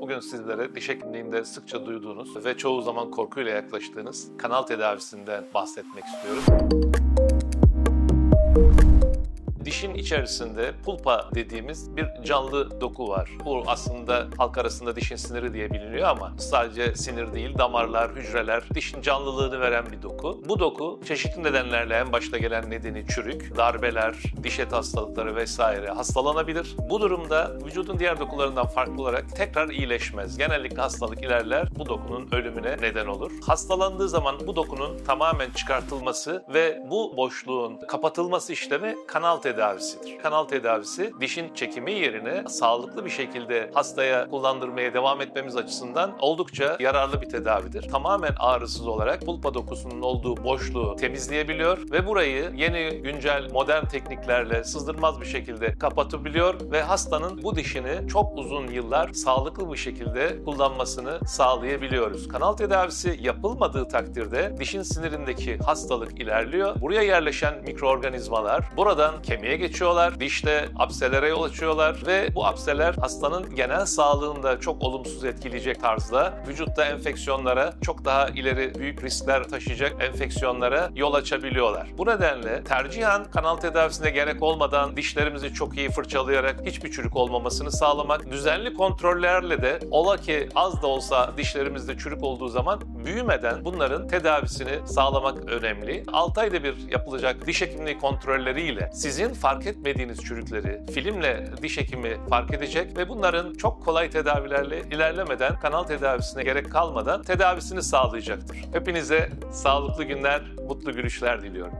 Bugün sizlere diş hekimliğinde sıkça duyduğunuz ve çoğu zaman korkuyla yaklaştığınız kanal tedavisinden bahsetmek istiyorum. Dişin içerisinde pulpa dediğimiz bir canlı doku var. Bu aslında halk arasında dişin siniri diye biliniyor ama sadece sinir değil, damarlar, hücreler, dişin canlılığını veren bir doku. Bu doku çeşitli nedenlerle en başta gelen nedeni çürük, darbeler, diş et hastalıkları vesaire hastalanabilir. Bu durumda vücudun diğer dokularından farklı olarak tekrar iyileşmez. Genellikle hastalık ilerler, bu dokunun ölümüne neden olur. Hastalandığı zaman bu dokunun tamamen çıkartılması ve bu boşluğun kapatılması işlemi kanal tedavisidir. Kanal tedavisi dişin çekimi yerine sağlıklı bir şekilde hastaya kullandırmaya devam etmemiz açısından oldukça yararlı bir tedavidir. Tamamen ağrısız olarak pulpa dokusunun olduğu boşluğu temizleyebiliyor ve burayı yeni güncel modern tekniklerle sızdırmaz bir şekilde kapatabiliyor ve hastanın bu dişini çok uzun yıllar sağlıklı bir şekilde kullanmasını sağlayabiliyoruz. Kanal tedavisi yapılmadığı takdirde dişin sinirindeki hastalık ilerliyor. Buraya yerleşen mikroorganizmalar buradan kemiğe geçiyorlar. Dişte apselere yol açıyorlar ve bu apseler hastanın genel sağlığını da çok olumsuz etkileyecek tarzda vücutta enfeksiyonlara çok daha ileri büyük riskler taşıyacak enfeksiyonlara yol açabiliyorlar. Bu nedenle tercihen kanal tedavisine gerek olmadan dişlerimizi çok iyi fırçalayarak hiçbir çürük olmamasını sağlamak, düzenli kontrollerle de ola ki az da olsa dişlerimizde çürük olduğu zaman büyümeden bunların tedavisini sağlamak önemli. 6 ayda bir yapılacak diş hekimliği kontrolleriyle sizin fark etmediğiniz çürükleri filmle diş hekimi fark edecek ve bunların çok kolay tedavilerle ilerlemeden kanal tedavisine gerek kalmadan tedavisini sağlayacaktır. Hepinize sağlıklı günler, mutlu gülüşler diliyorum.